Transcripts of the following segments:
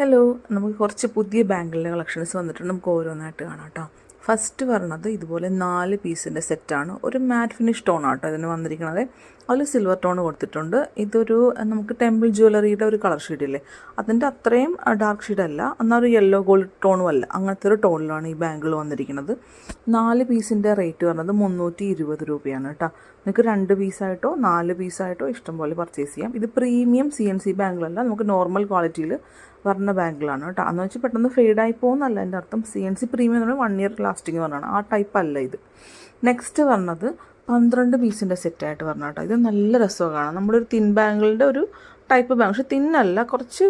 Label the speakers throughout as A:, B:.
A: Hello നമുക്ക് കുറച്ച് പുതിയ ബാങ്കിലെ കളക്ഷൻസ് വന്നിട്ടുണ്ട്. നമുക്ക് ഓരോന്നായിട്ട് കാണാം കേട്ടോ. ഫസ്റ്റ് പറഞ്ഞത് ഇതുപോലെ നാല് പീസിന്റെ സെറ്റാണ് ഒരു മാറ്റ് ഫിനിഷ് ടോൺ ആട്ടോ ഇതിന് വന്നിരിക്കുന്നത്. അതിൽ സിൽവർ ടോൺ കൊടുത്തിട്ടുണ്ട്. ഇതൊരു നമുക്ക് ടെമ്പിൾ ജ്വല്ലറിയുടെ ഒരു കളർ ഷീഡില്ലേ അതിന്റെ അത്രയും ഡാർക്ക് ഷീഡ് അല്ല. എന്നാൽ ഒരു യെല്ലോ ഗോൾഡ് ടോണും അല്ല. അങ്ങനത്തെ ഒരു ടോണിലാണ് ഈ ബാങ്കിൾ വന്നിരിക്കുന്നത്. നാല് പീസിന്റെ റേറ്റ് പറഞ്ഞത് മുന്നൂറ്റി ഇരുപത് രൂപയാണ് കേട്ടോ. നിങ്ങൾക്ക് രണ്ട് പീസായിട്ടോ നാല് പീസായിട്ടോ ഇഷ്ടംപോലെ പർച്ചേസ് ചെയ്യാം. ഇത് പ്രീമിയം സി എൻ സി ബാങ്കിളല്ല നമുക്ക് നോർമൽ ക്വാളിറ്റിയിൽ വരുന്ന ബാങ്കിളാണ് കേട്ടോ. അന്ന് വെച്ചാൽ പെട്ടെന്ന് ഫെയ്ഡായി പോകുന്നല്ല. എന്റെ അർത്ഥം സി എൻ സി പ്രീമിയം എന്ന് പറഞ്ഞാൽ വൺ ഇയർ ലാസ്റ്റിംഗ് പറഞ്ഞാണ്. ആ ടൈപ്പ് അല്ല ഇത്. നെക്സ്റ്റ് പറഞ്ഞത് പന്ത്രണ്ട് പീസിന്റെ സെറ്റായിട്ട് പറഞ്ഞു കേട്ടോ. ഇത് നല്ല രസമാണ്. കാണാം നമ്മളൊരു തിൻ ബാങ്കിളിന്റെ ഒരു ടൈപ്പ് ബാങ്ക് പക്ഷെ തിന്നല്ല കുറച്ച്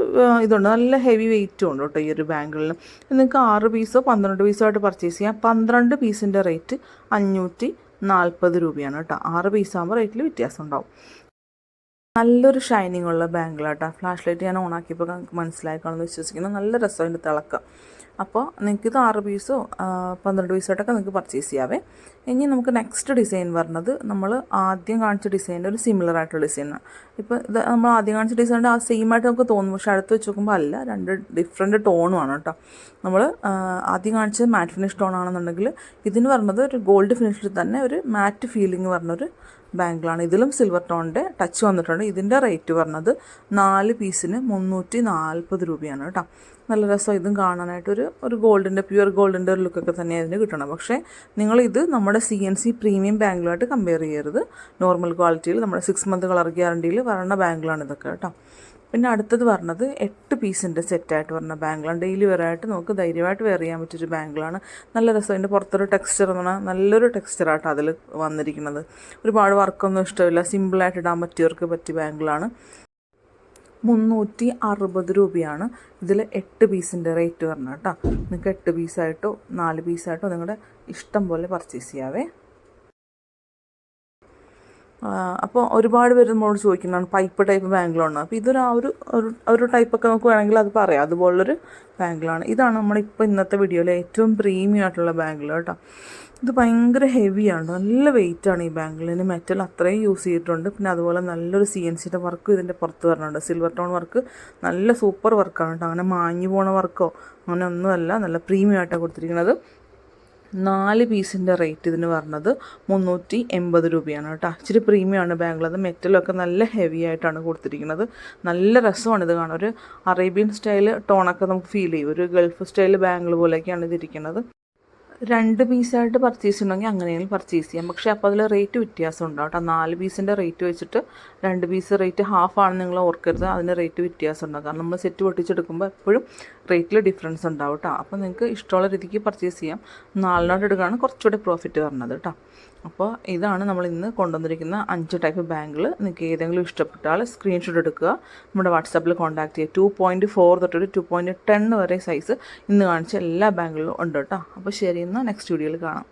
A: ഇതുണ്ട്. നല്ല ഹെവി വെയിറ്റും ഉണ്ട് കേട്ടോ ഈ ഒരു ബാങ്കിളിന് നിങ്ങൾക്ക് ആറ് പീസോ പന്ത്രണ്ട് പീസോ ആയിട്ട് പർച്ചേസ് ചെയ്യാം. പന്ത്രണ്ട് പീസിന്റെ റേറ്റ് അഞ്ഞൂറ്റി നാൽപ്പത് രൂപയാണ് കേട്ടോ. ആറ് പീസാകുമ്പോൾ റേറ്റിൽ വ്യത്യാസം ഉണ്ടാവും. നല്ലൊരു ഷൈനിങ് ഉള്ള ബാങ്കിലാട്ടോ ഫ്ലാഷ് ലൈറ്റ് ഞാൻ ഓണാക്കിയപ്പോൾ മനസ്സിലായിക്കാണെന്ന് വിശ്വസിക്കുന്നു. നല്ല രസം അതിന്റെ തിളക്കം. അപ്പോൾ നിങ്ങൾക്ക് ഇത് ആറ് പീസോ പന്ത്രണ്ട് പീസോട്ടൊക്കെ നിങ്ങൾക്ക് പർച്ചേസ് ചെയ്യാവേ. ഇനി നമുക്ക് നെക്സ്റ്റ് ഡിസൈൻ പറഞ്ഞത് നമ്മൾ ആദ്യം കാണിച്ച ഡിസൈന്റെ ഒരു സിമിലർ ആയിട്ടുള്ള ഡിസൈനാണ് ഇപ്പോൾ ഇത് നമ്മൾ ആദ്യം കാണിച്ച ഡിസൈന്റെ ആ സെയിം ആയിട്ട് നമുക്ക് തോന്നും. പക്ഷേ അടുത്ത് വെച്ച് നോക്കുമ്പോൾ അല്ല രണ്ട് ഡിഫറെന്റ് ടോണുമാണ് കേട്ടോ. നമ്മൾ ആദ്യം കാണിച്ചത് മാറ്റ് ഫിനിഷ് ടോൺ ആണെന്നുണ്ടെങ്കിൽ ഇതിന് പറഞ്ഞത് ഒരു ഗോൾഡ് ഫിനിഷിൽ തന്നെ ഒരു മാറ്റ് ഫീലിംഗ് പറഞ്ഞൊരു ബാങ്കിളാണ് ഇതിലും സിൽവർ ടോണിന്റെ ടച്ച് വന്നിട്ടുണ്ട്. ഇതിന്റെ റേറ്റ് പറഞ്ഞത് നാല് പീസിന് മുന്നൂറ്റി നാൽപ്പത് രൂപയാണ് കേട്ടോ. നല്ല രസം ഇതും കാണാനായിട്ടൊരു ഗോൾഡിന്റെ പ്യുവർ ഗോൾഡിന്റെ ഒരു ലുക്കൊക്കെ തന്നെ അതിന് കിട്ടണം. പക്ഷേ നിങ്ങളിത് നമ്മുടെ സി എൻ സി പ്രീമിയം ബാങ്കിലുമായിട്ട് കമ്പയർ ചെയ്യരുത്. നോർമൽ ക്വാളിറ്റിയിൽ നമ്മുടെ സിക്സ് മന്ത് കളർ ഗ്യാരണ്ടിയിൽ വരണ ബാങ്കിലാണ് ഇതൊക്കെ കേട്ടോ. പിന്നെ അടുത്തത് പറഞ്ഞത് എട്ട് പീസിന്റെ സെറ്റായിട്ട് പറഞ്ഞ ബാങ്കിളാണ് ഡെയിലി വെയർ ആയിട്ട് നമുക്ക് ധൈര്യമായിട്ട് വെയർ ചെയ്യാൻ പറ്റിയൊരു ബാങ്കിളാണ് നല്ല രസം. അതിന്റെ പുറത്തൊരു ടെക്സ്ചർ എന്ന് പറഞ്ഞാൽ നല്ലൊരു ടെക്സ്ചറായിട്ട് അതിൽ വന്നിരിക്കുന്നത്. ഒരുപാട് വർക്കൊന്നും ഇഷ്ടമില്ല. സിമ്പിളായിട്ട് ഇടാൻ പറ്റിയവർക്ക് പറ്റിയ ബാങ്കിളാണ് മുന്നൂറ്റി അറുപത് രൂപയാണ്. ഇതിൽ എട്ട് പീസിന്റെ റേറ്റ് വരണം കേട്ടോ. നിങ്ങൾക്ക് എട്ട് പീസായിട്ടോ നാല് പീസായിട്ടോ നിങ്ങളുടെ ഇഷ്ടം പോലെ പർച്ചേസ് ചെയ്യാവേ. അപ്പോൾ ഒരുപാട് പേര് നമ്മളോട് ചോദിക്കുന്നതാണ് പൈപ്പ് ടൈപ്പ് ബാങ്ക് ലോൺ അപ്പോൾ ഇതൊരു ആ ഒരു ഒരു- ടൈപ്പൊക്കെ നമുക്ക് വേണമെങ്കിൽ അത് പറയാം. അതുപോലുള്ളൊരു ലോൺ ഇതാണ് നമ്മളിപ്പോൾ ഇന്നത്തെ വീഡിയോയിൽ ഏറ്റവും പ്രീമിയം ആയിട്ടുള്ള ബാങ്ക് ലോൺ കേട്ടോ ഇത് ഭയങ്കര ഹെവിയാണ് നല്ല വെയിറ്റാണ് ഈ ബാങ്കിലിന് മെറ്റൽ അത്രയും യൂസ് ചെയ്തിട്ടുണ്ട്. പിന്നെ അതുപോലെ നല്ലൊരു സി എൻ സിയുടെ വർക്കും ഇതിന്റെ പുറത്ത് വരണുണ്ട്. സിൽവർ ടോൺ വർക്ക് നല്ല സൂപ്പർ വർക്കാണ് കേട്ടോ അങ്ങനെ മാഞ്ഞു പോണ വർക്കോ അങ്ങനെ ഒന്നുമല്ല. നല്ല പ്രീമിയം ആയിട്ടാണ് കൊടുത്തിരിക്കുന്നത്. നാല് പീസിന്റെ റേറ്റ് ഇതിന് പറഞ്ഞത് മുന്നൂറ്റി എൺപത് രൂപയാണ് കേട്ടോ. ഇച്ചിരി പ്രീമിയമാണ് ബാങ്കിൾ അത് മെറ്റലൊക്കെ നല്ല ഹെവി ആയിട്ടാണ് കൊടുത്തിരിക്കുന്നത്. നല്ല രസമാണ് ഇത് കാണാൻ. ഒരു അറേബ്യൻ സ്റ്റൈൽ ടോണൊക്കെ നമുക്ക് ഫീൽ ചെയ്യും. ഒരു ഗൾഫ് സ്റ്റൈൽ ബാങ്കിൾ പോലെയൊക്കെയാണ് ഇതിരിക്കുന്നത്. രണ്ട് പീസായിട്ട് പർച്ചേസ് ചെയ്യണമെങ്കിൽ അങ്ങനെയെങ്കിലും പർച്ചേസ് ചെയ്യാം. പക്ഷേ അപ്പോൾ അതിൽ റേറ്റ് വ്യത്യാസം ഉണ്ടാവും കേട്ടോ. നാല് പീസിന്റെ റേറ്റ് വെച്ചിട്ട് രണ്ട് പീസ് റേറ്റ് ഹാഫ് ആണെന്ന് നിങ്ങൾ ഓർക്കരുത്. അതിന് റേറ്റ് വ്യത്യാസം ഉണ്ടാവും കാരണം നമ്മൾ സെറ്റ് പൊട്ടിച്ചെടുക്കുമ്പോൾ എപ്പോഴും റേറ്റിൽ ഡിഫറൻസ് ഉണ്ടാവും കേട്ടോ. അപ്പോൾ നിങ്ങൾക്ക് ഇഷ്ടമുള്ള രീതിക്ക് പർച്ചേസ് ചെയ്യാം. നാലിനോട്ട് എടുക്കുകയാണ് കുറച്ചുകൂടി പ്രോഫിറ്റ് വരുന്നത് കേട്ടോ. അപ്പോൾ ഇതാണ് നമ്മൾ ഇന്ന് കൊണ്ടുവന്നിരിക്കുന്ന അഞ്ച് ടൈപ്പ് ബാങ്കിൽ നിങ്ങൾക്ക് ഏതെങ്കിലും ഇഷ്ടപ്പെട്ടാൽ സ്ക്രീൻഷോട്ട് എടുക്കുക. നമ്മുടെ വാട്സാപ്പിൽ കോൺടാക്ട് ചെയ്യുക. ടു പോയിന്റ് ഫോർ തൊട്ടൊരു ടു പോയിന്റ് ടെൻ വരെ സൈസ് ഇന്ന് കാണിച്ച എല്ലാ ബാങ്കുകളിലും ഉണ്ട് കേട്ടോ. അപ്പോൾ ശരി എന്നാൽ നെക്സ്റ്റ് വീഡിയോയിൽ കാണാം.